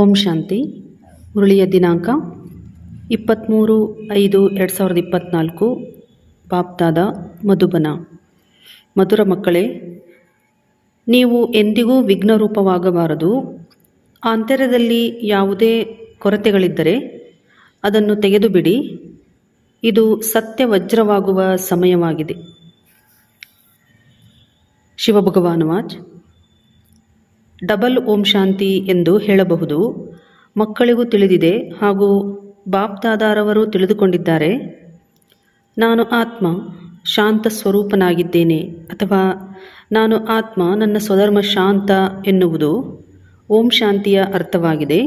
ಓಂ ಶಾಂತಿ. ಮುರಳಿಯ ದಿನಾಂಕ ಇಪ್ಪತ್ತ್ಮೂರು ಐದು ಎರಡು ಸಾವಿರದ ಇಪ್ಪತ್ತ್ನಾಲ್ಕು ಬಾಪ್ದಾದ ಮಧುಬನ. ಮಧುರ ಮಕ್ಕಳೇ, ನೀವು ಎಂದಿಗೂ ವಿಘ್ನರೂಪವಾಗಬಾರದು. ಆಂತರ್ಯದಲ್ಲಿ ಯಾವುದೇ ಕೊರತೆಗಳಿದ್ದರೆ ಅದನ್ನು ತೆಗೆದುಬಿಡಿ. ಇದು ಸತ್ಯ ವಜ್ರವಾಗುವ ಸಮಯವಾಗಿದೆ ಶಿವಭಗವಾನುವಾಚ್ ಡಬಲ್ ಓಂ ಶಾಂತಿ ಎಂದು ಹೇಳಬಹುದು. ಮಕ್ಕಳಿಗೂ ತಿಳಿದಿದೆ ಹಾಗೂ ಬಾಪ್ದಾದಾರವರು ತಿಳಿದುಕೊಂಡಿದ್ದಾರೆ. ನಾನು ಆತ್ಮ, ಶಾಂತ ಸ್ವರೂಪನಾಗಿದ್ದೇನೆ ಅಥವಾ ನಾನು ಆತ್ಮ, ನನ್ನ ಸ್ವಧರ್ಮ ಶಾಂತ ಎನ್ನುವುದು ಓಂ ಶಾಂತಿಯ ಅರ್ಥವಾಗಿದೆ.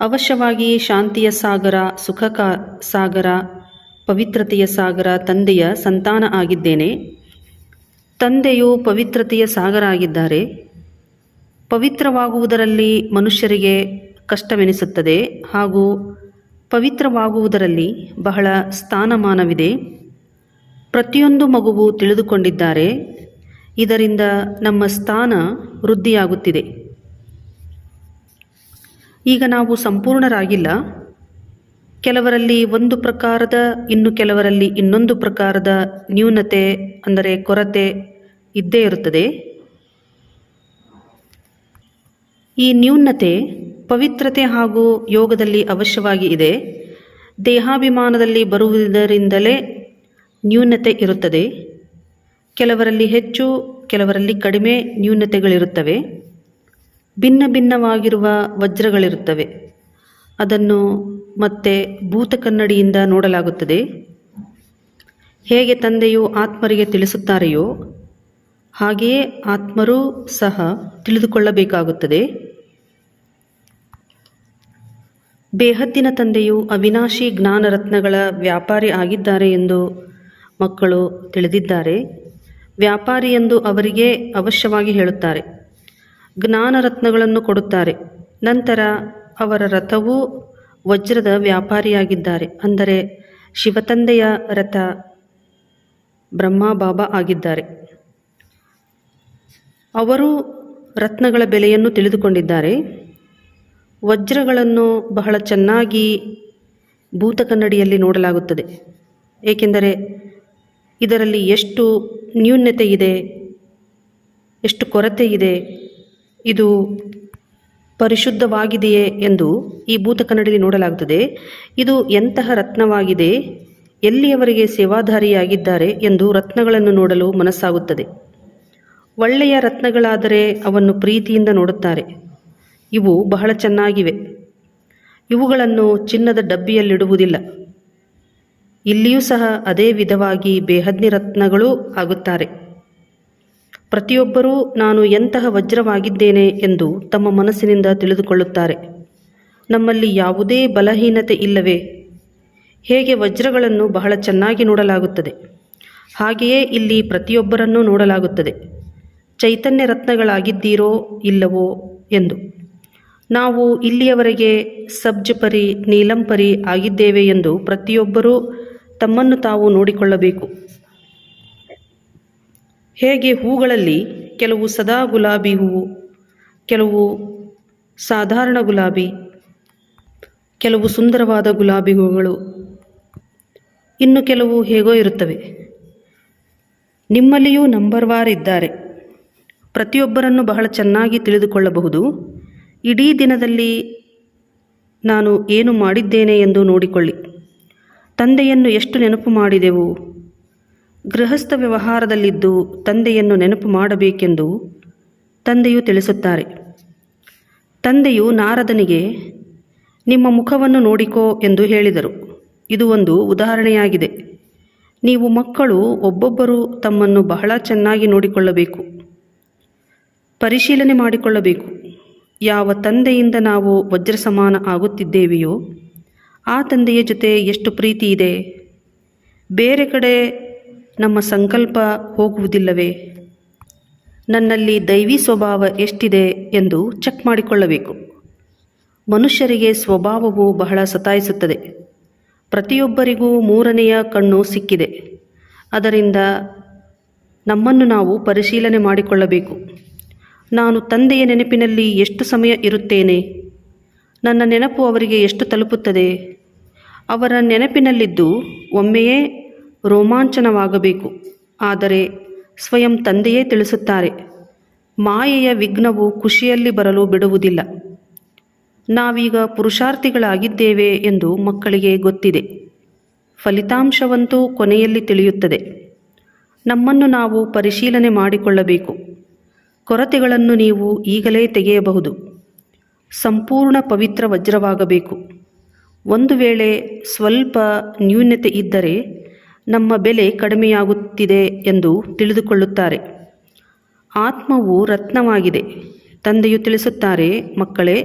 ಅವಶ್ಯವಾಗಿ ಶಾಂತಿಯ ಸಾಗರ, ಸುಖ ಸಾಗರ, ಪವಿತ್ರತೆಯ ಸಾಗರ ತಂದೆಯ ಸಂತಾನ ಆಗಿದ್ದೇನೆ. ತಂದೆಯು ಪವಿತ್ರತೆಯ ಸಾಗರ ಆಗಿದ್ದಾರೆ. ಪವಿತ್ರವಾಗುವುದರಲ್ಲಿ ಮನುಷ್ಯರಿಗೆ ಕಷ್ಟವೆನಿಸುತ್ತದೆ ಹಾಗೂ ಪವಿತ್ರವಾಗುವುದರಲ್ಲಿ ಬಹಳ ಸ್ಥಾನಮಾನವಿದೆ. ಪ್ರತಿಯೊಂದು ಮಗುವು ತಿಳಿದುಕೊಂಡಿದ್ದಾರೆ. ಇದರಿಂದ ನಮ್ಮ ಸ್ಥಾನ ವೃದ್ಧಿಯಾಗುತ್ತಿದೆ. ಈಗ ನಾವು ಸಂಪೂರ್ಣರಾಗಿಲ್ಲ. ಕೆಲವರಲ್ಲಿ ಒಂದು ಪ್ರಕಾರದ, ಇನ್ನು ಕೆಲವರಲ್ಲಿ ಇನ್ನೊಂದು ಪ್ರಕಾರದ ನ್ಯೂನತೆ, ಅಂದರೆ ಕೊರತೆ ಇದ್ದೇ ಇರುತ್ತದೆ. ಈ ನ್ಯೂನತೆ, ಪವಿತ್ರತೆ ಹಾಗೂ ಯೋಗದಲ್ಲಿ ಅವಶ್ಯವಾಗಿ ಇದೆ. ದೇಹಾಭಿಮಾನದಲ್ಲಿ ಬರುವುದರಿಂದಲೇ ನ್ಯೂನತೆ ಇರುತ್ತದೆ. ಕೆಲವರಲ್ಲಿ ಹೆಚ್ಚು, ಕೆಲವರಲ್ಲಿ ಕಡಿಮೆ ನ್ಯೂನತೆಗಳಿರುತ್ತವೆ. ಭಿನ್ನ ಭಿನ್ನವಾಗಿರುವ ವಜ್ರಗಳಿರುತ್ತವೆ. ಅದನ್ನು ಮತ್ತೆ ಭೂತ ಕನ್ನಡಿಯಿಂದ ನೋಡಲಾಗುತ್ತದೆ. ಹೇಗೆ ತಂದೆಯು ಆತ್ಮರಿಗೆ ತಿಳಿಸುತ್ತಾರೆಯೋ, ಹಾಗೆಯೇ ಆತ್ಮರೂ ಸಹ ತಿಳಿದುಕೊಳ್ಳಬೇಕಾಗುತ್ತದೆ. ಬೇಹದ್ದಿನ ತಂದೆಯು ಅವಿನಾಶಿ ಜ್ಞಾನರತ್ನಗಳ ವ್ಯಾಪಾರಿ ಆಗಿದ್ದಾರೆ ಎಂದು ಮಕ್ಕಳು ತಿಳಿದಿದ್ದಾರೆ. ವ್ಯಾಪಾರಿ ಎಂದು ಅವರಿಗೆ ಅವಶ್ಯವಾಗಿ ಹೇಳುತ್ತಾರೆ. ಜ್ಞಾನರತ್ನಗಳನ್ನು ಕೊಡುತ್ತಾರೆ. ನಂತರ ಅವರ ರಥವು ವಜ್ರದ ವ್ಯಾಪಾರಿಯಾಗಿದ್ದಾರೆ. ಅಂದರೆ ಶಿವತಂದೆಯ ರಥ ಬ್ರಹ್ಮ ಬಾಬಾ ಆಗಿದ್ದಾರೆ. ಅವರು ರತ್ನಗಳ ಬೆಲೆಯನ್ನು ತಿಳಿದುಕೊಂಡಿದ್ದಾರೆ. ವಜ್ರಗಳನ್ನು ಬಹಳ ಚೆನ್ನಾಗಿ ಭೂತಕನ್ನಡಿಯಲ್ಲಿ ನೋಡಲಾಗುತ್ತದೆ. ಏಕೆಂದರೆ ಇದರಲ್ಲಿ ಎಷ್ಟು ನ್ಯೂನ್ಯತೆ ಇದೆ, ಎಷ್ಟು ಕೊರತೆ ಇದೆ, ಇದು ಪರಿಶುದ್ಧವಾಗಿದೆಯೇ ಎಂದು ಈ ಭೂತಕನ್ನಡಿಯಲ್ಲಿ ನೋಡಲಾಗುತ್ತದೆ. ಇದು ಎಂತಹ ರತ್ನವಾಗಿದೆ, ಎಲ್ಲಿಯವರಿಗೆ ಸೇವಾಧಾರಿಯಾಗಿದ್ದಾರೆ ಎಂದು ರತ್ನಗಳನ್ನು ನೋಡಲು ಮನಸ್ಸಾಗುತ್ತದೆ. ಒಳ್ಳೆಯ ರತ್ನಗಳಾದರೆ ಅವನ್ನು ಪ್ರೀತಿಯಿಂದ ನೋಡುತ್ತಾರೆ. ಇವು ಬಹಳ ಚೆನ್ನಾಗಿವೆ. ಇವುಗಳನ್ನು ಚಿನ್ನದ ಡಬ್ಬಿಯಲ್ಲಿಡುವುದಿಲ್ಲ. ಇಲ್ಲಿಯೂ ಸಹ ಅದೇ ವಿಧವಾಗಿ ಬೇಹದ್ನಿ ರತ್ನಗಳೂ ಆಗುತ್ತಾರೆ. ಪ್ರತಿಯೊಬ್ಬರೂ ನಾನು ಎಂತಹ ವಜ್ರವಾಗಿದ್ದೇನೆ ಎಂದು ತಮ್ಮ ಮನಸ್ಸಿನಿಂದ ತಿಳಿದುಕೊಳ್ಳುತ್ತಾರೆ. ನಮ್ಮಲ್ಲಿ ಯಾವುದೇ ಬಲಹೀನತೆ ಇಲ್ಲವೇ? ಹೇಗೆ ವಜ್ರಗಳನ್ನು ಬಹಳ ಚೆನ್ನಾಗಿ ನೋಡಲಾಗುತ್ತದೆ? ಹಾಗೆಯೇ ಇಲ್ಲಿ ಪ್ರತಿಯೊಬ್ಬರನ್ನೂ ನೋಡಲಾಗುತ್ತದೆ. ಚೈತನ್ಯ ರತ್ನಗಳಾಗಿದ್ದೀರೋ ಇಲ್ಲವೋ ಎಂದು. ನಾವು ಇಲ್ಲಿಯವರೆಗೆ ಸಬ್ಜಪರಿ ನೀಲಂಪರಿ ಆಗಿದ್ದೇವೆ ಎಂದು ಪ್ರತಿಯೊಬ್ಬರೂ ತಮ್ಮನ್ನು ತಾವು ನೋಡಿಕೊಳ್ಳಬೇಕು. ಹೇಗೆ ಹೂಗಳಲ್ಲಿ ಕೆಲವು ಸದಾ ಗುಲಾಬಿ ಹೂವು ಕೆಲವು ಸಾಧಾರಣ ಗುಲಾಬಿ, ಕೆಲವು ಸುಂದರವಾದ ಗುಲಾಬಿ ಹೂಗಳು, ಇನ್ನು ಕೆಲವು ಹೇಗೋ ಇರುತ್ತವೆ. ನಿಮ್ಮಲ್ಲಿಯೂ ನಂಬರ್ ವಾರ್ ಇದ್ದಾರೆ ಪ್ರತಿಯೊಬ್ಬರನ್ನು ಬಹಳ ಚೆನ್ನಾಗಿ ತಿಳಿದುಕೊಳ್ಳಬಹುದು. ಇಡೀ ದಿನದಲ್ಲಿ ನಾನು ಏನು ಮಾಡಿದ್ದೇನೆ ಎಂದು ನೋಡಿಕೊಳ್ಳಿ. ತಂದೆಯನ್ನು ಎಷ್ಟು ನೆನಪು ಮಾಡಿದೆವು? ಗೃಹಸ್ಥ ವ್ಯವಹಾರದಲ್ಲಿದ್ದು ತಂದೆಯನ್ನು ನೆನಪು ಮಾಡಬೇಕೆಂದು ತಂದೆಯು ತಿಳಿಸುತ್ತಾರೆ. ತಂದೆಯು ನಾರದನಿಗೆ, ನಿಮ್ಮ ಮುಖವನ್ನು ನೋಡಿಕೋ ಎಂದು ಹೇಳಿದರು. ಇದು ಒಂದು ಉದಾಹರಣೆಯಾಗಿದೆ. ನೀವು ಮಕ್ಕಳು ಒಬ್ಬೊಬ್ಬರು ತಮ್ಮನ್ನು ಬಹಳ ಚೆನ್ನಾಗಿ ನೋಡಿಕೊಳ್ಳಬೇಕು. ಪರಿಶೀಲನೆ ಮಾಡಿಕೊಳ್ಳಬೇಕು. ಯಾವ ತಂದೆಯಿಂದ ನಾವು ವಜ್ರ ಸಮಾನ ಆಗುತ್ತಿದ್ದೇವೆಯೋ, ಆ ತಂದೆಯ ಜೊತೆ ಎಷ್ಟು ಪ್ರೀತಿ ಇದೆ. ಬೇರೆ ಕಡೆ ನಮ್ಮ ಸಂಕಲ್ಪ ಹೋಗುವುದಿಲ್ಲವೇ. ನನ್ನಲ್ಲಿ ದೈವಿ ಸ್ವಭಾವ ಎಷ್ಟಿದೆ ಎಂದು ಚೆಕ್ ಮಾಡಿಕೊಳ್ಳಬೇಕು. ಮನುಷ್ಯರಿಗೆ ಸ್ವಭಾವವು ಬಹಳ ಸತಾಯಿಸುತ್ತದೆ. ಪ್ರತಿಯೊಬ್ಬರಿಗೂ ಮೂರನೆಯ ಕಣ್ಣು ಸಿಕ್ಕಿದೆ. ಅದರಿಂದ ನಮ್ಮನ್ನು ನಾವು ಪರಿಶೀಲನೆ ಮಾಡಿಕೊಳ್ಳಬೇಕು. ನಾನು ತಂದೆಯ ನೆನಪಿನಲ್ಲಿ ಎಷ್ಟು ಸಮಯ ಇರುತ್ತೇನೆ? ನನ್ನ ನೆನಪು ಅವರಿಗೆ ಎಷ್ಟು ತಲುಪುತ್ತದೆ? ಅವರ ನೆನಪಿನಲ್ಲಿದ್ದು ಒಮ್ಮೆಯೇ ರೋಮಾಂಚನವಾಗಬೇಕು. ಆದರೆ ಸ್ವಯಂ ತಂದೆಯೇ ತಿಳಿಸುತ್ತಾರೆ, ಮಾಯೆಯ ವಿಘ್ನವು ಖುಷಿಯಲ್ಲಿ ಬರಲು ಬಿಡುವುದಿಲ್ಲ. ನಾವೀಗ ಪುರುಷಾರ್ಥಿಗಳಾಗಿದ್ದೇವೆ ಎಂದು ಮಕ್ಕಳಿಗೆ ಗೊತ್ತಿದೆ. ಫಲಿತಾಂಶವಂತೂ ಕೊನೆಯಲ್ಲಿ ತಿಳಿಯುತ್ತದೆ. ನಮ್ಮನ್ನು ನಾವು ಪರಿಶೀಲನೆ ಮಾಡಿಕೊಳ್ಳಬೇಕು. ಕೊರತೆಗಳನ್ನು ನೀವು ಈಗಲೇ ತೆಗೆಯಬಹುದು. ಸಂಪೂರ್ಣ ಪವಿತ್ರ ವಜ್ರವಾಗಬೇಕು. ಒಂದು ವೇಳೆ ಸ್ವಲ್ಪ ನ್ಯೂನತೆ ಇದ್ದರೆ ನಮ್ಮ ಬೆಲೆ ಕಡಿಮೆಯಾಗುತ್ತಿದೆ ಎಂದು ತಿಳಿದುಕೊಳ್ಳುತ್ತಾರೆ. ಆತ್ಮವು ರತ್ನವಾಗಿದೆ, ತಂದೆಯು ತಿಳಿಸುತ್ತಾರೆ, ಮಕ್ಕಳೇ,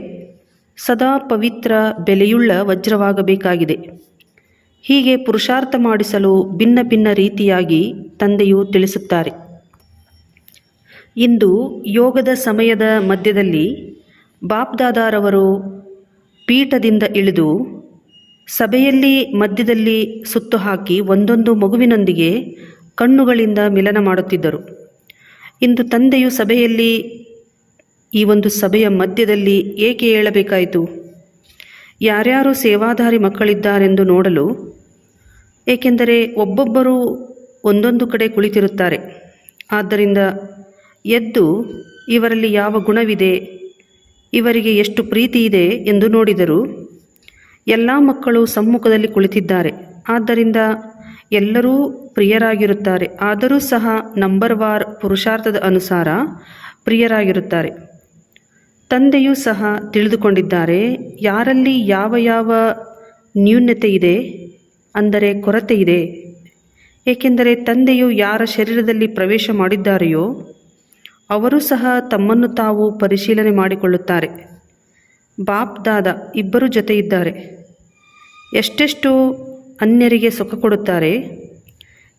ಸದಾ ಪವಿತ್ರ ಬೆಲೆಯುಳ್ಳ ವಜ್ರವಾಗಬೇಕಾಗಿದೆ. ಹೀಗೆ ಪುರುಷಾರ್ಥ ಮಾಡಿಸಲು ಭಿನ್ನ ಭಿನ್ನ ರೀತಿಯಾಗಿ ತಂದೆಯು ತಿಳಿಸುತ್ತಾರೆ. ಇಂದು ಯೋಗದ ಸಮಯದ ಮಧ್ಯದಲ್ಲಿ ಬಾಪ್ದಾದಾರವರು ಪೀಠದಿಂದ ಇಳಿದು ಸಭೆಯಲ್ಲಿ ಮಧ್ಯದಲ್ಲಿ ಸುತ್ತು ಹಾಕಿ ಒಂದೊಂದು ಮಗುವಿನೊಂದಿಗೆ ಕಣ್ಣುಗಳಿಂದ ಮಿಲನ ಮಾಡುತ್ತಿದ್ದರು. ಇಂದು ತಂದೆಯು ಸಭೆಯಲ್ಲಿ ಈ ಒಂದು ಸಭೆಯ ಮಧ್ಯದಲ್ಲಿ ಏಕೆ ಹೇಳಬೇಕಾಯಿತು ಯಾರ್ಯಾರು ಸೇವಾಧಾರಿ ಮಕ್ಕಳಿದ್ದಾರೆಂದು ನೋಡಲು, ಏಕೆಂದರೆ ಒಬ್ಬೊಬ್ಬರು ಒಂದೊಂದು ಕಡೆ ಕುಳಿತಿರುತ್ತಾರೆ. ಆದ್ದರಿಂದ ಎದ್ದು ಇವರಲ್ಲಿ ಯಾವ ಗುಣವಿದೆ? ಇವರಿಗೆ ಎಷ್ಟು ಪ್ರೀತಿ ಇದೆ ಎಂದು ನೋಡಿದರು. ಎಲ್ಲ ಮಕ್ಕಳು ಸಮ್ಮುಖದಲ್ಲಿ ಕುಳಿತಿದ್ದಾರೆ. ಆದ್ದರಿಂದ ಎಲ್ಲರೂ ಪ್ರಿಯರಾಗಿರುತ್ತಾರೆ. ಆದರೂ ಸಹ ನಂಬರ್ ವಾರ್ ಪುರುಷಾರ್ಥದ ಅನುಸಾರ ಪ್ರಿಯರಾಗಿರುತ್ತಾರೆ. ತಂದೆಯೂ ಸಹ ತಿಳಿದುಕೊಂಡಿದ್ದಾರೆ, ಯಾರಲ್ಲಿ ಯಾವ ಯಾವ ನ್ಯೂನ್ಯತೆ ಇದೆ ಅಂದರೆ ಕೊರತೆ ಇದೆ. ಏಕೆಂದರೆ ತಂದೆಯು ಯಾರ ಶರೀರದಲ್ಲಿ ಪ್ರವೇಶ ಮಾಡಿದ್ದಾರೆಯೋ ಅವರು ಸಹ ತಮ್ಮನ್ನು ತಾವು ಪರಿಶೀಲನೆ ಮಾಡಿಕೊಳ್ಳುತ್ತಾರೆ. ಬಾಪ್ ದಾದ ಇಬ್ಬರು ಜೊತೆ ಇದ್ದಾರೆ. ಎಷ್ಟೆಷ್ಟು ಅನ್ಯರಿಗೆ ಸುಖ ಕೊಡುತ್ತಾರೆ.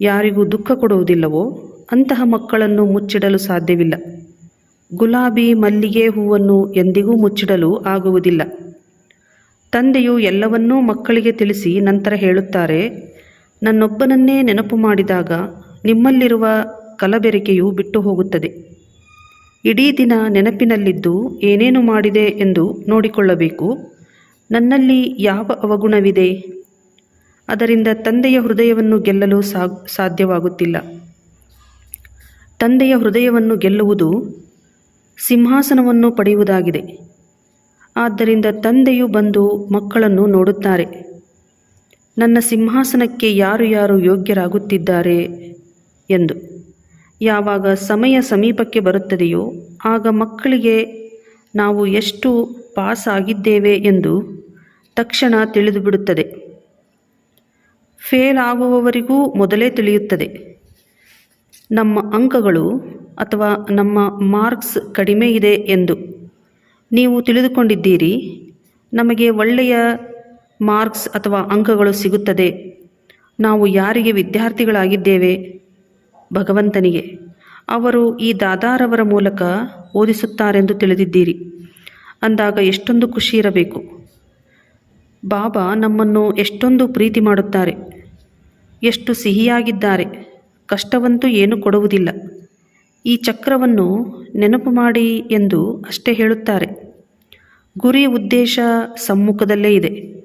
ಯಾರಿಗೂ ದುಃಖ ಕೊಡುವುದಿಲ್ಲವೋ ಅಂತಹ ಮಕ್ಕಳನ್ನು ಮುಚ್ಚಿಡಲು ಸಾಧ್ಯವಿಲ್ಲ. ಗುಲಾಬಿ ಮಲ್ಲಿಗೆ ಹೂವನ್ನು ಎಂದಿಗೂ ಮುಚ್ಚಿಡಲು ಆಗುವುದಿಲ್ಲ. ತಂದೆಯು ಎಲ್ಲವನ್ನೂ ಮಕ್ಕಳಿಗೆ ತಿಳಿಸಿ ನಂತರ ಹೇಳುತ್ತಾರೆ, ನನ್ನೊಬ್ಬನನ್ನೇ ನೆನಪು ಮಾಡಿದಾಗ ನಿಮ್ಮಲ್ಲಿರುವ ಕಲಬೆರಕೆಯು ಬಿಟ್ಟು ಹೋಗುತ್ತದೆ. ಇಡೀ ದಿನ ನೆನಪಿನಲ್ಲಿದ್ದು ಏನೇನು ಮಾಡಿದೆ ಎಂದು ನೋಡಿಕೊಳ್ಳಬೇಕು. ನನ್ನಲ್ಲಿ ಯಾವ ಅವಗುಣವಿದೆ? ಅದರಿಂದ ತಂದೆಯ ಹೃದಯವನ್ನು ಗೆಲ್ಲಲು ಸಾಧ್ಯವಾಗುತ್ತಿಲ್ಲ. ತಂದೆಯ ಹೃದಯವನ್ನು ಗೆಲ್ಲುವುದು ಸಿಂಹಾಸನವನ್ನು ಪಡೆಯುವುದಾಗಿದೆ. ಆದ್ದರಿಂದ ತಂದೆಯು ಬಂದು ಮಕ್ಕಳನ್ನು ನೋಡುತ್ತಾರೆ. ನನ್ನ ಸಿಂಹಾಸನಕ್ಕೆ ಯಾರು ಯಾರು ಯೋಗ್ಯರಾಗುತ್ತಿದ್ದಾರೆ? ಎಂದು. ಯಾವಾಗ ಸಮಯ ಸಮೀಪಕ್ಕೆ ಬರುತ್ತದೆಯೋ ಆಗ ಮಕ್ಕಳಿಗೆ ನಾವು ಎಷ್ಟು ಪಾಸ್ ಆಗಿದ್ದೇವೆ ಎಂದು ತಕ್ಷಣ ತಿಳಿದುಬಿಡುತ್ತದೆ ಫೇಲ್ ಆಗುವವರಿಗೂ ಮೊದಲೇ ತಿಳಿಯುತ್ತದೆ. ನಮ್ಮ ಅಂಕಗಳು ಅಥವಾ ನಮ್ಮ ಮಾರ್ಕ್ಸ್ ಕಡಿಮೆ ಇದೆ ಎಂದು ನೀವು ತಿಳಿದುಕೊಂಡಿದ್ದೀರಿ. ನಮಗೆ ಒಳ್ಳೆಯ ಮಾರ್ಕ್ಸ್ ಅಥವಾ ಅಂಕಗಳು ಸಿಗುತ್ತದೆ. ನಾವು ಯಾರಿಗೆ ವಿದ್ಯಾರ್ಥಿಗಳಾಗಿದ್ದೇವೆ? ಭಗವಂತನಿಗೆ. ಅವರು ಈ ದಾದಾರವರ ಮೂಲಕ ಓದಿಸುತ್ತಾರೆಂದು ತಿಳಿದಿದ್ದೀರಿ. ಅಂದಾಗ ಎಷ್ಟೊಂದು ಖುಷಿ ಇರಬೇಕು. ಬಾಬಾ ನಮ್ಮನ್ನು ಎಷ್ಟೊಂದು ಪ್ರೀತಿ ಮಾಡುತ್ತಾರೆ. ಎಷ್ಟು ಸಿಹಿಯಾಗಿದ್ದಾರೆ. ಕಷ್ಟವಂತೂ ಏನು ಕೊಡುವುದಿಲ್ಲ. ಈ ಚಕ್ರವನ್ನು ನೆನಪು ಮಾಡಿ ಎಂದು ಅಷ್ಟೇ ಹೇಳುತ್ತಾರೆ. ಗುರಿ ಉದ್ದೇಶ ಸಮ್ಮುಖದಲ್ಲೇ ಇದೆ.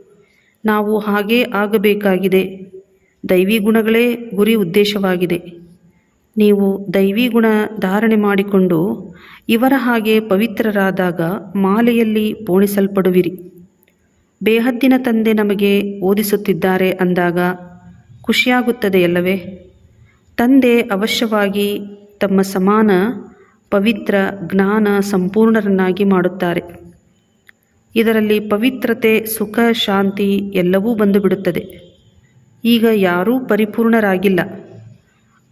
ನಾವು ಹಾಗೇ ಆಗಬೇಕಾಗಿದೆ. ದೈವಿ ಗುಣಗಳೇ ಗುರಿ ಉದ್ದೇಶವಾಗಿದೆ. ನೀವು ದೈವಿ ಗುಣ ಧಾರಣೆ ಮಾಡಿಕೊಂಡು ಇವರ ಹಾಗೆ ಪವಿತ್ರರಾದಾಗ ಮಾಲೆಯಲ್ಲಿ ಪೋಣಿಸಲ್ಪಡುವಿರಿ ಬೇಹದ್ದಿನ ತಂದೆ ನಮಗೆ ಓದಿಸುತ್ತಿದ್ದಾರೆ ಅಂದಾಗ ಖುಷಿಯಾಗುತ್ತದೆ ಅಲ್ಲವೇ? ತಂದೆ ಅವಶ್ಯವಾಗಿ ತಮ್ಮ ಸಮಾನ, ಪವಿತ್ರ ಜ್ಞಾನ ಸಂಪೂರ್ಣರನ್ನಾಗಿ ಮಾಡುತ್ತಾರೆ. ಇದರಲ್ಲಿ ಪವಿತ್ರತೆ, ಸುಖ, ಶಾಂತಿ ಎಲ್ಲವೂ ಬಂದುಬಿಡುತ್ತದೆ. ಈಗ ಯಾರೂ ಪರಿಪೂರ್ಣರಾಗಿಲ್ಲ.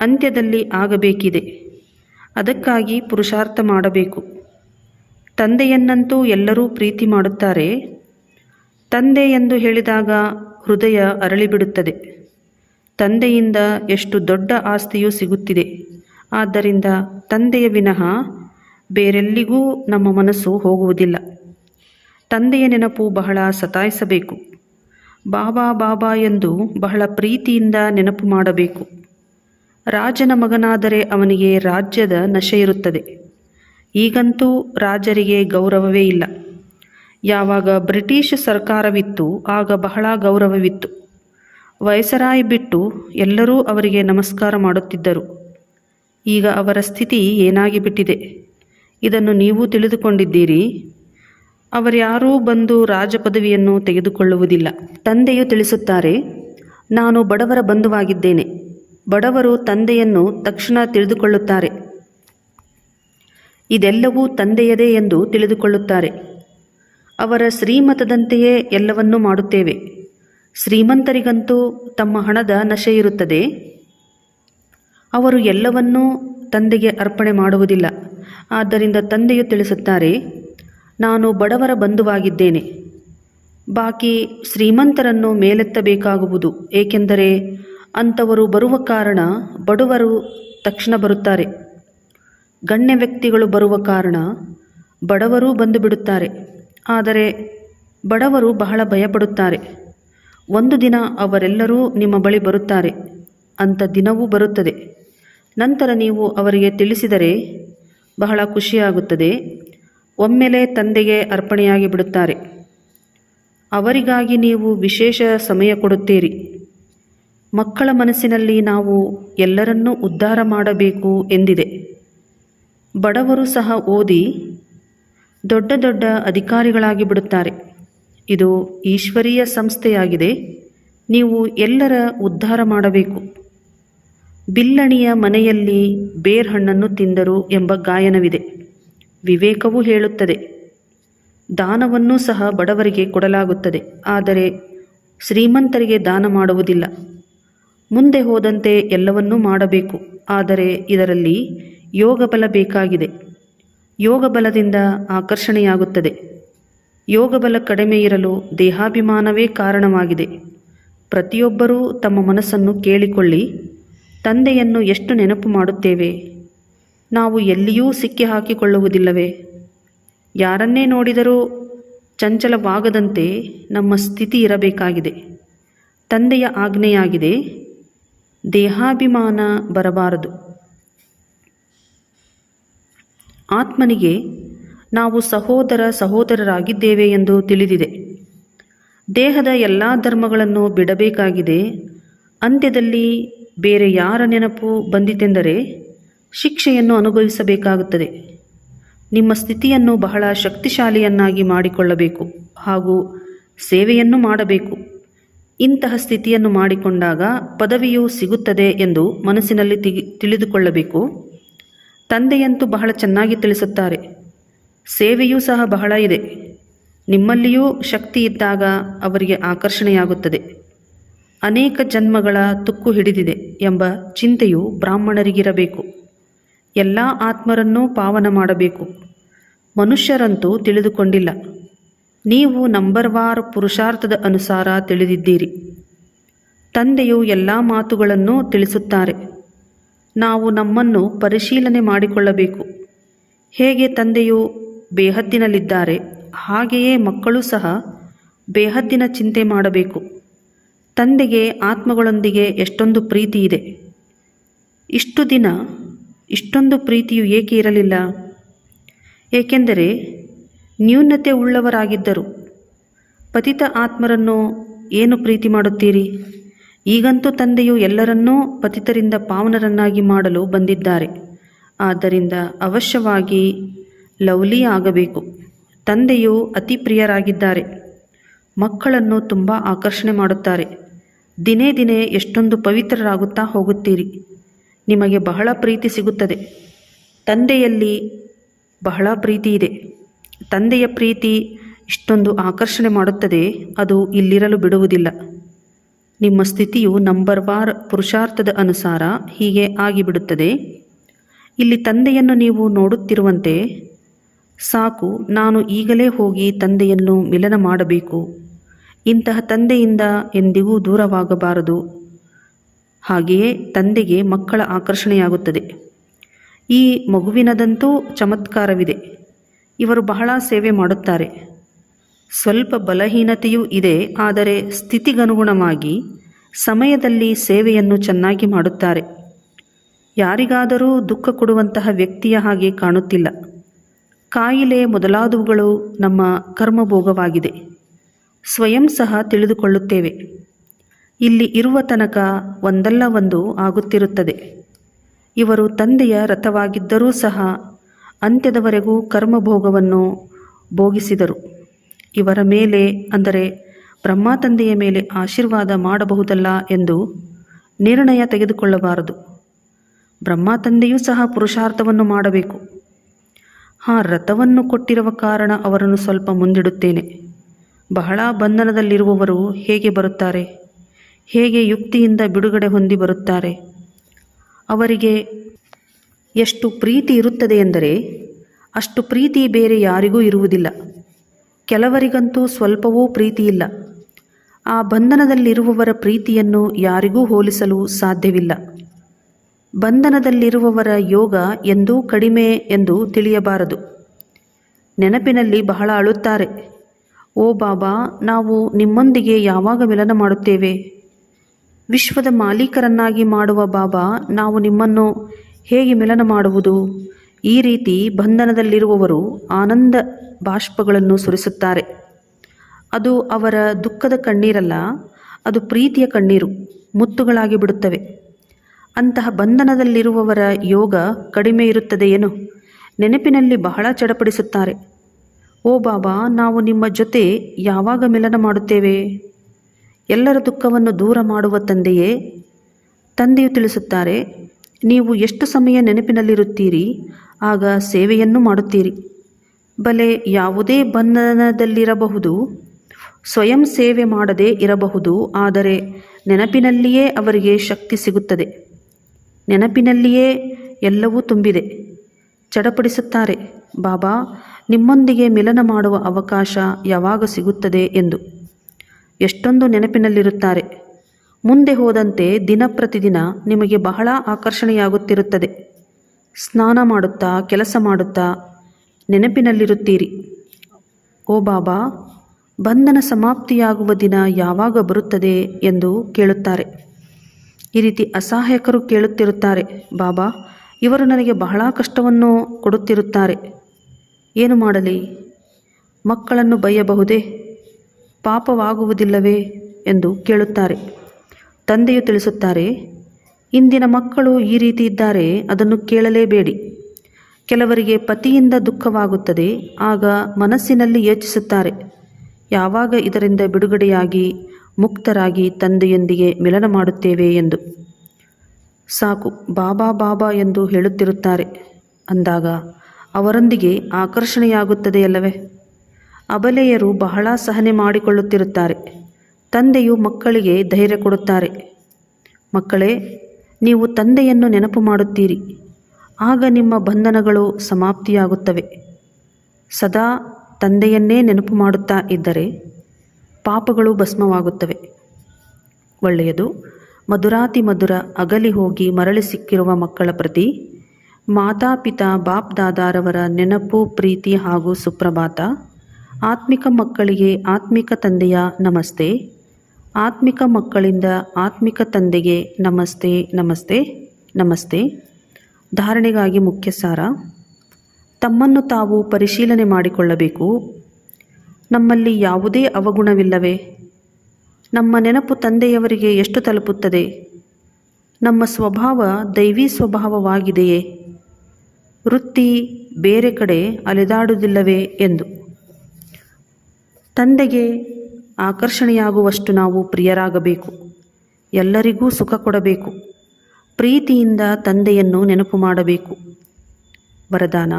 ಅಂತ್ಯದಲ್ಲಿ ಆಗಬೇಕಿದೆ. ಅದಕ್ಕಾಗಿ ಪುರುಷಾರ್ಥ ಮಾಡಬೇಕು. ತಂದೆಯನ್ನಂತೂ ಎಲ್ಲರೂ ಪ್ರೀತಿ ಮಾಡುತ್ತಾರೆ. ತಂದೆ ಎಂದು ಹೇಳಿದಾಗ ಹೃದಯ ಅರಳಿಬಿಡುತ್ತದೆ. ತಂದೆಯಿಂದ ಎಷ್ಟು ದೊಡ್ಡ ಆಸ್ತಿಯೂ ಸಿಗುತ್ತಿದೆ. ಆದ್ದರಿಂದ ತಂದೆಯ ವಿನಃ ಬೇರೆಲ್ಲಿಗೂ ನಮ್ಮ ಮನಸ್ಸು ಹೋಗುವುದಿಲ್ಲ. ತಂದೆಯ ನೆನಪು ಬಹಳ ಸತಾಯಿಸಬೇಕು. ಬಾಬಾ ಬಾಬಾ ಎಂದು ಬಹಳ ಪ್ರೀತಿಯಿಂದ ನೆನಪು ಮಾಡಬೇಕು. ರಾಜನ ಮಗನಾದರೆ ಅವನಿಗೆ ರಾಜ್ಯದ ನಶೆ ಇರುತ್ತದೆ. ಈಗಂತೂ ರಾಜರಿಗೆ ಗೌರವವೇ ಇಲ್ಲ. ಯಾವಾಗ ಬ್ರಿಟಿಷ್ ಸರ್ಕಾರವಿತ್ತು, ಆಗ ಬಹಳ ಗೌರವವಿತ್ತು. ವಯಸ್ಸರಾಯಿ ಬಿಟ್ಟು ಎಲ್ಲರೂ ಅವರಿಗೆ ನಮಸ್ಕಾರ ಮಾಡುತ್ತಿದ್ದರು. ಈಗ ಅವರ ಸ್ಥಿತಿ ಏನಾಗಿಬಿಟ್ಟಿದೆ ಇದನ್ನು ನೀವು ತಿಳಿದುಕೊಂಡಿದ್ದೀರಿ? ಅವರ್ಯಾರೂ ಬಂದು ರಾಜ ಪದವಿಯನ್ನು ತೆಗೆದುಕೊಳ್ಳುವುದಿಲ್ಲ. ತಂದೆಯು ತಿಳಿಸುತ್ತಾರೆ, ನಾನು ಬಡವರ ಬಂಧುವಾಗಿದ್ದೇನೆ. ಬಡವರು ತಂದೆಯನ್ನು ತಕ್ಷಣ ತಿಳಿದುಕೊಳ್ಳುತ್ತಾರೆ. ಇದೆಲ್ಲವೂ ತಂದೆಯದೇ ಎಂದು ತಿಳಿದುಕೊಳ್ಳುತ್ತಾರೆ. ಅವರ ಶ್ರೀಮತದಂತೆಯೇ ಎಲ್ಲವನ್ನೂ ಮಾಡುತ್ತೇವೆ. ಶ್ರೀಮಂತರಿಗಂತೂ ತಮ್ಮ ಹಣದ ನಶೆ ಇರುತ್ತದೆ ಅವರು ಎಲ್ಲವನ್ನೂ ತಂದೆಗೆ ಅರ್ಪಣೆ ಮಾಡುವುದಿಲ್ಲ. ಆದ್ದರಿಂದ ತಂದೆಯು ತಿಳಿಸುತ್ತಾರೆ, ನಾನು ಬಡವರ ಬಂಧುವಾಗಿದ್ದೇನೆ. ಬಾಕಿ ಶ್ರೀಮಂತರನ್ನು ಮೇಲೆತ್ತಬೇಕಾಗುವುದು, ಏಕೆಂದರೆ ಅಂಥವರು ಬರುವ ಕಾರಣ ಬಡವರು ತಕ್ಷಣ ಬರುತ್ತಾರೆ. ಗಣ್ಯ ವ್ಯಕ್ತಿಗಳು ಬರುವ ಕಾರಣ ಬಡವರೂ ಬಂದು ಬಿಡುತ್ತಾರೆ ಆದರೆ ಬಡವರು ಬಹಳ ಭಯಪಡುತ್ತಾರೆ. ಒಂದು ದಿನ ಅವರೆಲ್ಲರೂ ನಿಮ್ಮ ಬಳಿ ಬರುತ್ತಾರೆ. ಅಂತ ದಿನವೂ ಬರುತ್ತದೆ. ನಂತರ ನೀವು ಅವರಿಗೆ ತಿಳಿಸಿದರೆ ಬಹಳ ಖುಷಿಯಾಗುತ್ತದೆ. ಒಮ್ಮೆಲೆ ತಂದೆಗೆ ಅರ್ಪಣೆಯಾಗಿ ಬಿಡುತ್ತಾರೆ. ಅವರಿಗಾಗಿ ನೀವು ವಿಶೇಷ ಸಮಯ ಕೊಡುತ್ತೀರಿ. ಮಕ್ಕಳ ಮನಸ್ಸಿನಲ್ಲಿ ನಾವು ಎಲ್ಲರನ್ನೂ ಉದ್ಧಾರ ಮಾಡಬೇಕು ಎಂದಿದೆ. ಬಡವರು ಸಹ ಓದಿ ದೊಡ್ಡ ದೊಡ್ಡ ಅಧಿಕಾರಿಗಳಾಗಿ ಬಿಡುತ್ತಾರೆ. ಇದು ಈಶ್ವರೀಯ ಸಂಸ್ಥೆಯಾಗಿದೆ. ನೀವು ಎಲ್ಲರ ಉದ್ಧಾರ ಮಾಡಬೇಕು. ಬಿಲ್ಲಣಿಯ ಮನೆಯಲ್ಲಿ ಬೇರ್ಹಣ್ಣನ್ನು ತಿಂದರು ಎಂಬ ಗಾಯನವಿದೆ. ವಿವೇಕವು ಹೇಳುತ್ತದೆ. ದಾನವನ್ನು ಸಹ ಬಡವರಿಗೆ ಕೊಡಲಾಗುತ್ತದೆ. ಆದರೆ ಶ್ರೀಮಂತರಿಗೆ ದಾನ ಮಾಡುವುದಿಲ್ಲ. ಮುಂದೆ ಹೋದಂತೆ ಎಲ್ಲವನ್ನೂ ಮಾಡಬೇಕು. ಆದರೆ ಇದರಲ್ಲಿ ಯೋಗ ಬಲ ಬೇಕಾಗಿದೆ. ಯೋಗ ಬಲದಿಂದ ಆಕರ್ಷಣೆಯಾಗುತ್ತದೆ. ಯೋಗ ಬಲ ಕಡಿಮೆ ಇರಲು ದೇಹಾಭಿಮಾನವೇ ಕಾರಣವಾಗಿದೆ. ಪ್ರತಿಯೊಬ್ಬರೂ ತಮ್ಮ ಮನಸ್ಸನ್ನು ಕೇಳಿಕೊಳ್ಳಿ, ತಂದೆಯನ್ನು ಎಷ್ಟು ನೆನಪು ಮಾಡುತ್ತೇವೆ? ನಾವು ಎಲ್ಲಿಯೂ ಸಿಕ್ಕಿ ಹಾಕಿಕೊಳ್ಳುವುದಿಲ್ಲವೇ? ಯಾರನ್ನೇ ನೋಡಿದರೂ ಚಂಚಲವಾಗದಂತೆ ನಮ್ಮ ಸ್ಥಿತಿ ಇರಬೇಕಾಗಿದೆ. ತಂದೆಯ ಆಜ್ಞೆಯಾಗಿದೆ ದೇಹಾಭಿಮಾನ ಬರಬಾರದು. ಆತ್ಮನಿಗೆ ನಾವು ಸಹೋದರ ಸಹೋದರರಾಗಿದ್ದೇವೆ ಎಂದು ತಿಳಿದಿದೆ. ದೇಹದ ಎಲ್ಲ ಧರ್ಮಗಳನ್ನು ಬಿಡಬೇಕಾಗಿದೆ. ಅಂತ್ಯದಲ್ಲಿ ಬೇರೆ ಯಾರ ನೆನಪು ಬಂದಿತೆಂದರೆ ಶಿಕ್ಷೆಯನ್ನು ಅನುಭವಿಸಬೇಕಾಗುತ್ತದೆ. ನಿಮ್ಮ ಸ್ಥಿತಿಯನ್ನು ಬಹಳ ಶಕ್ತಿಶಾಲಿಯನ್ನಾಗಿ ಮಾಡಿಕೊಳ್ಳಬೇಕು ಹಾಗೂ ಸೇವೆಯನ್ನು ಮಾಡಬೇಕು. ಇಂತಹ ಸ್ಥಿತಿಯನ್ನು ಮಾಡಿಕೊಂಡಾಗ ಪದವಿಯು ಸಿಗುತ್ತದೆ ಎಂದು ಮನಸ್ಸಿನಲ್ಲಿ ತಿಳಿದುಕೊಳ್ಳಬೇಕು. ತಂದೆಯಂತೂ ಬಹಳ ಚೆನ್ನಾಗಿ ತಿಳಿಸುತ್ತಾರೆ. ಸೇವೆಯೂ ಸಹ ಬಹಳ ಇದೆ. ನಿಮ್ಮಲ್ಲಿಯೂ ಶಕ್ತಿ ಇದ್ದಾಗ ಅವರಿಗೆ ಆಕರ್ಷಣೆಯಾಗುತ್ತದೆ. ಅನೇಕ ಜನ್ಮಗಳ ತುಕ್ಕು ಹಿಡಿದಿದೆ ಎಂಬ ಚಿಂತೆಯು ಬ್ರಾಹ್ಮಣರಿಗಿರಬೇಕು. ಎಲ್ಲ ಆತ್ಮರನ್ನೂ ಪಾವನ ಮಾಡಬೇಕು. ಮನುಷ್ಯರಂತೂ ತಿಳಿದುಕೊಂಡಿಲ್ಲ. ನೀವು ನಂಬರ್ವಾರ್ ಪುರುಷಾರ್ಥದ ಅನುಸಾರ ತಿಳಿದಿದ್ದೀರಿ. ತಂದೆಯು ಎಲ್ಲ ಮಾತುಗಳನ್ನು ತಿಳಿಸುತ್ತಾರೆ. ನಾವು ನಮ್ಮನ್ನು ಪರಿಶೀಲನೆ ಮಾಡಿಕೊಳ್ಳಬೇಕು. ಹೇಗೆ ತಂದೆಯು ಬೇಹದ್ದಿನಲ್ಲಿದ್ದಾರೆ, ಹಾಗೆಯೇ ಮಕ್ಕಳು ಸಹ ಬೇಹದ್ದಿನ ಚಿಂತೆ ಮಾಡಬೇಕು. ತಂದೆಗೆ ಆತ್ಮಗಳೊಂದಿಗೆ ಎಷ್ಟೊಂದು ಪ್ರೀತಿ ಇದೆ. ಇಷ್ಟು ದಿನ ಇಷ್ಟೊಂದು ಪ್ರೀತಿಯು ಏಕೆ ಇರಲಿಲ್ಲ? ಏಕೆಂದರೆ ನ್ಯೂನತೆ ಉಳ್ಳವರಾಗಿದ್ದರು. ಪತಿತ ಆತ್ಮರನ್ನು ಏನು ಪ್ರೀತಿ ಮಾಡುತ್ತೀರಿ? ಈಗಂತೂ ತಂದೆಯು ಎಲ್ಲರನ್ನೂ ಪತಿತರಿಂದ ಪಾವನರನ್ನಾಗಿ ಮಾಡಲು ಬಂದಿದ್ದಾರೆ. ಆದ್ದರಿಂದ ಅವಶ್ಯವಾಗಿ ಲವ್ಲಿ ಆಗಬೇಕು. ತಂದೆಯು ಅತಿ ಪ್ರಿಯರಾಗಿದ್ದಾರೆ. ಮಕ್ಕಳನ್ನು ತುಂಬ ಆಕರ್ಷಣೆ ಮಾಡುತ್ತಾರೆ. ದಿನೇ ದಿನೇ ಎಷ್ಟೊಂದು ಪವಿತ್ರರಾಗುತ್ತಾ ಹೋಗುತ್ತೀರಿ. ನಿಮಗೆ ಬಹಳ ಪ್ರೀತಿ ಸಿಗುತ್ತದೆ. ತಂದೆಯಲ್ಲಿ ಬಹಳ ಪ್ರೀತಿ ಇದೆ ತಂದೆಯ ಪ್ರೀತಿ ಇಷ್ಟೊಂದು ಆಕರ್ಷಣೆ ಮಾಡುತ್ತದೆ, ಅದು ಇಲ್ಲಿರಲು ಬಿಡುವುದಿಲ್ಲ. ನಿಮ್ಮ ಸ್ಥಿತಿಯು ನಂಬರ್ ವಾರ್ ಪುರುಷಾರ್ಥದ ಅನುಸಾರ ಹೀಗೆ ಆಗಿಬಿಡುತ್ತದೆ. ಇಲ್ಲಿ ತಂದೆಯನ್ನು ನೀವು ನೋಡುತ್ತಿರುವಂತೆ, ಸಾಕು, ನಾನು ಈಗಲೇ ಹೋಗಿ ತಂದೆಯನ್ನು ಮಿಲನ ಮಾಡಬೇಕು. ಇಂತಹ ತಂದೆಯಿಂದ ಎಂದಿಗೂ ದೂರವಾಗಬಾರದು. ಹಾಗೆಯೇ ತಂದೆಗೆ ಮಕ್ಕಳ ಆಕರ್ಷಣೆಯಾಗುತ್ತದೆ. ಈ ಮಗುವಿನದಂತೂ ಚಮತ್ಕಾರವಿದೆ. ಇವರು ಬಹಳ ಸೇವೆ ಮಾಡುತ್ತಾರೆ. ಸ್ವಲ್ಪ ಬಲಹೀನತೆಯೂ ಇದೆ, ಆದರೆ ಸ್ಥಿತಿಗನುಗುಣವಾಗಿ ಸಮಯದಲ್ಲಿ ಸೇವೆಯನ್ನು ಚೆನ್ನಾಗಿ ಮಾಡುತ್ತಾರೆ. ಯಾರಿಗಾದರೂ ದುಃಖ ಕೊಡುವಂತಹ ವ್ಯಕ್ತಿಯ ಹಾಗೆ ಕಾಣುತ್ತಿಲ್ಲ. ಕಾಯಿಲೆ ಮೊದಲಾದವುಗಳು ನಮ್ಮ ಕರ್ಮಭೋಗವಾಗಿದೆ. ಸ್ವಯಂ ಸಹ ತಿಳಿದುಕೊಳ್ಳುತ್ತೇವೆ. ಇಲ್ಲಿ ಇರುವ ತನಕ ಒಂದಲ್ಲ ಒಂದು ಆಗುತ್ತಿರುತ್ತದೆ. ಇವರು ತಂದೆಯ ರಥವಾಗಿದ್ದರೂ ಸಹ ಅಂತ್ಯದವರೆಗೂ ಕರ್ಮಭೋಗವನ್ನು ಭೋಗಿಸಿದರು. ಇವರ ಮೇಲೆ, ಅಂದರೆ ಬ್ರಹ್ಮ ತಂದೆಯ ಮೇಲೆ ಆಶೀರ್ವಾದ ಮಾಡಬಹುದಲ್ಲ ಎಂದು ನಿರ್ಣಯ ತೆಗೆದುಕೊಳ್ಳಬಾರದು. ಬ್ರಹ್ಮ ತಂದೆಯೂ ಸಹ ಪುರುಷಾರ್ಥವನ್ನು ಮಾಡಬೇಕು. ಆ ರಥವನ್ನು ಕೊಟ್ಟಿರುವ ಕಾರಣ ಅವರನ್ನು ಸ್ವಲ್ಪ ಮುಂದಿಡುತ್ತೇನೆ. ಬಹಳ ಬಂಧನದಲ್ಲಿರುವವರು ಹೇಗೆ ಬರುತ್ತಾರೆ? ಹೇಗೆ ಯುಕ್ತಿಯಿಂದ ಬಿಡುಗಡೆ ಹೊಂದಿ ಬರುತ್ತಾರೆ? ಅವರಿಗೆ ಎಷ್ಟು ಪ್ರೀತಿ ಇರುತ್ತದೆ ಎಂದರೆ ಅಷ್ಟು ಪ್ರೀತಿ ಬೇರೆ ಯಾರಿಗೂ ಇರುವುದಿಲ್ಲ. ಕೆಲವರಿಗಂತೂ ಸ್ವಲ್ಪವೂ ಪ್ರೀತಿ ಇಲ್ಲ. ಆ ಬಂಧನದಲ್ಲಿರುವವರ ಪ್ರೀತಿಯನ್ನು ಯಾರಿಗೂ ಹೋಲಿಸಲು ಸಾಧ್ಯವಿಲ್ಲ. ಬಂಧನದಲ್ಲಿರುವವರ ಯೋಗ ಎಂದೂ ಕಡಿಮೆ ಎಂದು ತಿಳಿಯಬಾರದು. ನೆನಪಿನಲ್ಲಿ ಬಹಳ ಅಳುತ್ತಾರೆ. ಓ ಬಾಬಾ, ನಾವು ನಿಮ್ಮೊಂದಿಗೆ ಯಾವಾಗ ಮಿಲನ ಮಾಡುತ್ತೇವೆ? ವಿಶ್ವದ ಮಾಲೀಕರನ್ನಾಗಿ ಮಾಡುವ ಬಾಬಾ, ನಾವು ನಿಮ್ಮನ್ನು ಹೇಗೆ ಮಿಲನ ಮಾಡುವುದು? ಈ ರೀತಿ ಬಂಧನದಲ್ಲಿರುವವರು ಆನಂದ ಬಾಷ್ಪಗಳನ್ನು ಸುರಿಸುತ್ತಾರೆ. ಅದು ಅವರ ದುಃಖದ ಕಣ್ಣೀರಲ್ಲ, ಅದು ಪ್ರೀತಿಯ ಕಣ್ಣೀರು, ಮುತ್ತುಗಳಾಗಿ ಬಿಡುತ್ತವೆ. ಅಂತಹ ಬಂಧನದಲ್ಲಿರುವವರ ಯೋಗ ಕಡಿಮೆ ಇರುತ್ತದೆಯೇನು? ನೆನಪಿನಲ್ಲಿ ಬಹಳ ಚಡಪಡಿಸುತ್ತಾರೆ. ಓ ಬಾಬಾ, ನಾವು ನಿಮ್ಮ ಜೊತೆ ಯಾವಾಗ ಮಿಲನ ಮಾಡುತ್ತೇವೆ? ಎಲ್ಲರ ದುಃಖವನ್ನು ದೂರ ಮಾಡುವ ತಂದೆಯೇ? ತಂದೆಯು ತಿಳಿಸುತ್ತಾರೆ ನೀವು ಎಷ್ಟು ಸಮಯ ನೆನಪಿನಲ್ಲಿರುತ್ತೀರಿ? ಆಗ ಸೇವೆಯನ್ನು ಮಾಡುತ್ತೀರಿ. ಬಲೆ ಯಾವುದೇ ಬಂಧನದಲ್ಲಿರಬಹುದು, ಸ್ವಯಂ ಸೇವೆ ಮಾಡದೇ ಇರಬಹುದು, ಆದರೆ ನೆನಪಿನಲ್ಲಿಯೇ ಅವರಿಗೆ ಶಕ್ತಿ ಸಿಗುತ್ತದೆ. ನೆನಪಿನಲ್ಲಿಯೇ ಎಲ್ಲವೂ ತುಂಬಿದೆ. ಚಡಪಡಿಸುತ್ತಾರೆ, ಬಾಬಾ, ನಿಮ್ಮೊಂದಿಗೆ ಮಿಲನ ಮಾಡುವ ಅವಕಾಶ ಯಾವಾಗ ಸಿಗುತ್ತದೆ? ಎಂದು. ಎಷ್ಟೊಂದು ನೆನಪಿನಲ್ಲಿರುತ್ತಾರೆ. ಮುಂದೆ ಹೋದಂತೆ ದಿನ ಪ್ರತಿದಿನ ನಿಮಗೆ ಬಹಳ ಆಕರ್ಷಣೆಯಾಗುತ್ತಿರುತ್ತದೆ. ಸ್ನಾನ ಮಾಡುತ್ತಾ, ಕೆಲಸ ಮಾಡುತ್ತಾ ನೆನಪಿನಲ್ಲಿರುತ್ತೀರಿ. ಓ ಬಾಬಾ, ಬಂಧನ ಸಮಾಪ್ತಿಯಾಗುವ ದಿನ ಯಾವಾಗ ಬರುತ್ತದೆ ಎಂದು ಕೇಳುತ್ತಾರೆ. ಈ ರೀತಿ ಅಸಹಾಯಕರು ಕೇಳುತ್ತಿರುತ್ತಾರೆ, ಬಾಬಾ, ಇವರು ನನಗೆ ಬಹಳ ಕಷ್ಟವನ್ನು ಕೊಡುತ್ತಿರುತ್ತಾರೆ. ಏನು ಮಾಡಲಿ? ಮಕ್ಕಳನ್ನು ಬೈಯಬಹುದೇ? ಪಾಪವಾಗುವುದಿಲ್ಲವೇ? ಎಂದು ಕೇಳುತ್ತಾರೆ. ತಂದೆಯು ತಿಳಿಸುತ್ತಾರೆ, ಇಂದಿನ ಮಕ್ಕಳು ಈ ರೀತಿ ಇದ್ದಾರೆ, ಅದನ್ನು ಕೇಳಲೇಬೇಡಿ. ಕೆಲವರಿಗೆ ಪತಿಯಿಂದ ದುಃಖವಾಗುತ್ತದೆ, ಆಗ ಮನಸ್ಸಿನಲ್ಲಿ ಯೋಚಿಸುತ್ತಾರೆ. ಯಾವಾಗ ಇದರಿಂದ ಬಿಡುಗಡೆಯಾಗಿ, ಮುಕ್ತರಾಗಿ ತಂದೆಯೊಂದಿಗೆ ಮಿಲನ ಮಾಡುತ್ತೇವೆ ಎಂದು. ಸಾಕು, ಬಾಬಾ ಬಾಬಾ ಎಂದು ಹೇಳುತ್ತಿರುತ್ತಾರೆ. ಅಂದಾಗ, ಅವರೊಂದಿಗೆ ಆಕರ್ಷಣೆಯಾಗುತ್ತದೆಯಲ್ಲವೇ? ಅಬಲೆಯರು ಬಹಳ ಸಹನೆ ಮಾಡಿಕೊಳ್ಳುತ್ತಿರುತ್ತಾರೆ. ತಂದೆಯು ಮಕ್ಕಳಿಗೆ ಧೈರ್ಯ ಕೊಡುತ್ತಾರೆ. ಮಕ್ಕಳೇ, ನೀವು ತಂದೆಯನ್ನು ನೆನಪು ಮಾಡುತ್ತೀರಿ. ಆಗ ನಿಮ್ಮ ಬಂಧನಗಳು ಸಮಾಪ್ತಿಯಾಗುತ್ತವೆ. ಸದಾ ತಂದೆಯನ್ನೇ ನೆನಪು ಮಾಡುತ್ತಾ ಇದ್ದರೆ ಪಾಪಗಳು ಭಸ್ಮವಾಗುತ್ತವೆ. ಒಳ್ಳೆಯದು, ಮಧುರಾತಿ ಮಧುರ ಅಗಲಿ ಹೋಗಿ ಮರಳಿ ಸಿಕ್ಕಿರುವ ಮಕ್ಕಳ ಪ್ರತಿ ಮಾತಾಪಿತಾ ಬಾಪ್ ದಾದಾರವರ ನೆನಪು, ಪ್ರೀತಿ ಹಾಗೂ ಸುಪ್ರಭಾತ ಆತ್ಮಿಕ ಮಕ್ಕಳಿಗೆ ಆತ್ಮಿಕ ತಂದೆಯ ನಮಸ್ತೆ. ಆತ್ಮಿಕ ಮಕ್ಕಳಿಂದ ಆತ್ಮಿಕ ತಂದೆಗೆ ನಮಸ್ತೆ ನಮಸ್ತೆ ನಮಸ್ತೆ. ಧಾರಣೆಗಾಗಿ ಮುಖ್ಯ ಸಾರ ತಮ್ಮನ್ನು ತಾವು ಪರಿಶೀಲನೆ ಮಾಡಿಕೊಳ್ಳಬೇಕು. ನಮ್ಮಲ್ಲಿ ಯಾವುದೇ ಅವಗುಣವಿಲ್ಲವೇ? ನಮ್ಮ ನೆನಪು ತಂದೆಯವರಿಗೆ ಎಷ್ಟು ತಲುಪುತ್ತದೆ? ನಮ್ಮ ಸ್ವಭಾವ ದೈವಿ ಸ್ವಭಾವವಾಗಿದೆಯೇ? ವೃತ್ತಿ ಬೇರೆ ಕಡೆ ಅಲೆದಾಡುವುದಿಲ್ಲವೇ ಎಂದು. ತಂದೆಗೆ ಆಕರ್ಷಣೆಯಾಗುವಷ್ಟು ನಾವು ಪ್ರಿಯರಾಗಬೇಕು. ಎಲ್ಲರಿಗೂ ಸುಖ ಕೊಡಬೇಕು. ಪ್ರೀತಿಯಿಂದ ತಂದೆಯನ್ನು ನೆನಪು ಮಾಡಬೇಕು. ವರದಾನ,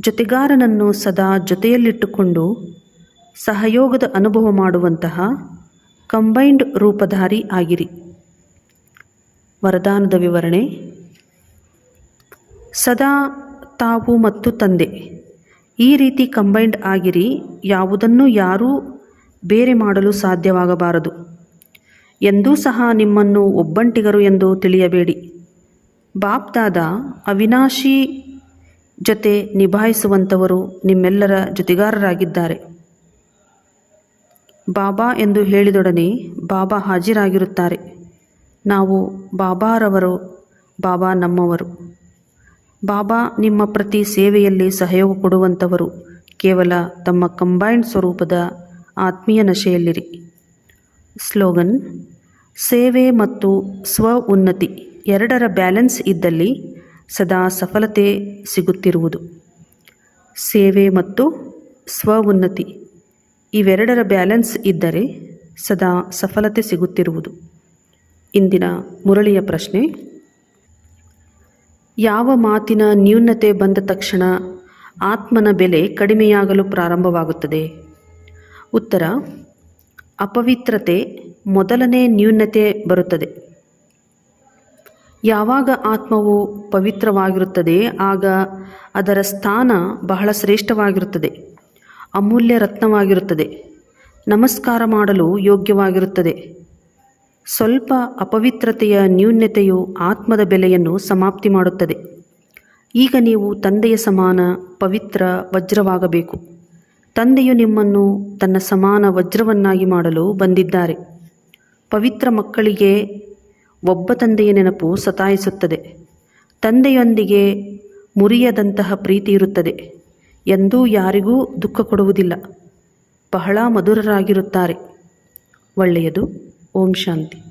ಜೊತೆಗಾರನನ್ನು ಸದಾ ಜೊತೆಯಲ್ಲಿಟ್ಟುಕೊಂಡು ಸಹಯೋಗದ ಅನುಭವ ಮಾಡುವಂತಹ ಕಂಬೈನ್ಡ್ ರೂಪಧಾರಿ ಆಗಿರಿ. ವರದಾನದ ವಿವರಣೆ, ಸದಾ ತಾವು ಮತ್ತು ತಂದೆ, ಈ ರೀತಿ ಕಂಬೈನ್ಡ್ ಆಗಿರಿ, ಯಾವುದನ್ನು ಯಾರೂ ಬೇರೆ ಮಾಡಲು ಸಾಧ್ಯವಾಗಬಾರದು. ಎಂದೂ ಸಹ ನಿಮ್ಮನ್ನು ಒಬ್ಬಂಟಿಗರು ಎಂದು ತಿಳಿಯಬೇಡಿ. ಬಾಪ್ದಾದ ಅವಿನಾಶಿ ಜೊತೆ ನಿಭಾಯಿಸುವಂಥವರು ನಿಮ್ಮೆಲ್ಲರ ಜೊತೆಗಾರರಾಗಿದ್ದಾರೆ. ಬಾಬಾ ಎಂದು ಹೇಳಿದೊಡನೆ ಬಾಬಾ ಹಾಜರಾಗಿರುತ್ತಾರೆ. ನಾವು ಬಾಬಾರವರು, ಬಾಬಾ ನಮ್ಮವರು. ಬಾಬಾ ನಿಮ್ಮ ಪ್ರತಿ ಸೇವೆಯಲ್ಲಿ ಸಹಯೋಗ ಕೊಡುವಂಥವರು ಕೇವಲ ತಮ್ಮ ಕಂಬೈನ್ಡ್ ಸ್ವರೂಪದ ಆತ್ಮೀಯ ನಶೆಯಲ್ಲಿರಿ. ಸ್ಲೋಗನ್, ಸೇವೆ ಮತ್ತು ಸ್ವ ಉನ್ನತಿ ಎರಡರ ಬ್ಯಾಲೆನ್ಸ್ ಇದ್ದಲ್ಲಿ ಸದಾ ಸಫಲತೆ ಸಿಗುತ್ತಿರುವುದು. ಸೇವೆ ಮತ್ತು ಸ್ವ ಉನ್ನತಿ ಇವೆರಡರ ಬ್ಯಾಲೆನ್ಸ್ ಇದ್ದರೆ ಸದಾ ಸಫಲತೆ ಸಿಗುತ್ತಿರುವುದು. ಇಂದಿನ ಮುರಳಿಯ ಪ್ರಶ್ನೆ, ಯಾವ ಮಾತಿನ ನ್ಯೂನತೆ ಬಂದ ತಕ್ಷಣ ಆತ್ಮನ ಬೆಲೆ ಕಡಿಮೆಯಾಗಲು ಪ್ರಾರಂಭವಾಗುತ್ತದೆ? ಉತ್ತರ, ಅಪವಿತ್ರತೆ ಮೊದಲನೇ ನ್ಯೂನತೆ ಬರುತ್ತದೆ. ಯಾವಾಗ ಆತ್ಮವು ಪವಿತ್ರವಾಗಿರುತ್ತದೆ, ಆಗ ಅದರ ಸ್ಥಾನ ಬಹಳ ಶ್ರೇಷ್ಠವಾಗಿರುತ್ತದೆ. ಅಮೂಲ್ಯ ರತ್ನವಾಗಿರುತ್ತದೆ. ನಮಸ್ಕಾರ ಮಾಡಲು ಯೋಗ್ಯವಾಗಿರುತ್ತದೆ. ಸ್ವಲ್ಪ ಅಪವಿತ್ರತೆಯ ನ್ಯೂನ್ಯತೆಯು ಆತ್ಮದ ಬೆಲೆಯನ್ನು ಸಮಾಪ್ತಿ ಮಾಡುತ್ತದೆ. ಈಗ ನೀವು ತಂದೆಯ ಸಮಾನ ಪವಿತ್ರ ವಜ್ರವಾಗಬೇಕು. ತಂದೆಯು ನಿಮ್ಮನ್ನು ತನ್ನ ಸಮಾನ ವಜ್ರವನ್ನಾಗಿ ಮಾಡಲು ಬಂದಿದ್ದಾರೆ. ಪವಿತ್ರ ಮಕ್ಕಳಿಗೆ ಒಬ್ಬ ತಂದೆಯ ನೆನಪು ಸತಾಯಿಸುತ್ತದೆ. ತಂದೆಯೊಂದಿಗೆ ಮುರಿಯದಂತಹ ಪ್ರೀತಿ ಇರುತ್ತದೆ. ಎಂದೂ ಯಾರಿಗೂ ದುಃಖ ಕೊಡುವುದಿಲ್ಲ. ಬಹಳ ಮಧುರರಾಗಿರುತ್ತಾರೆ. ಒಳ್ಳೆಯದು. ಓಂ ಶಾಂತಿ.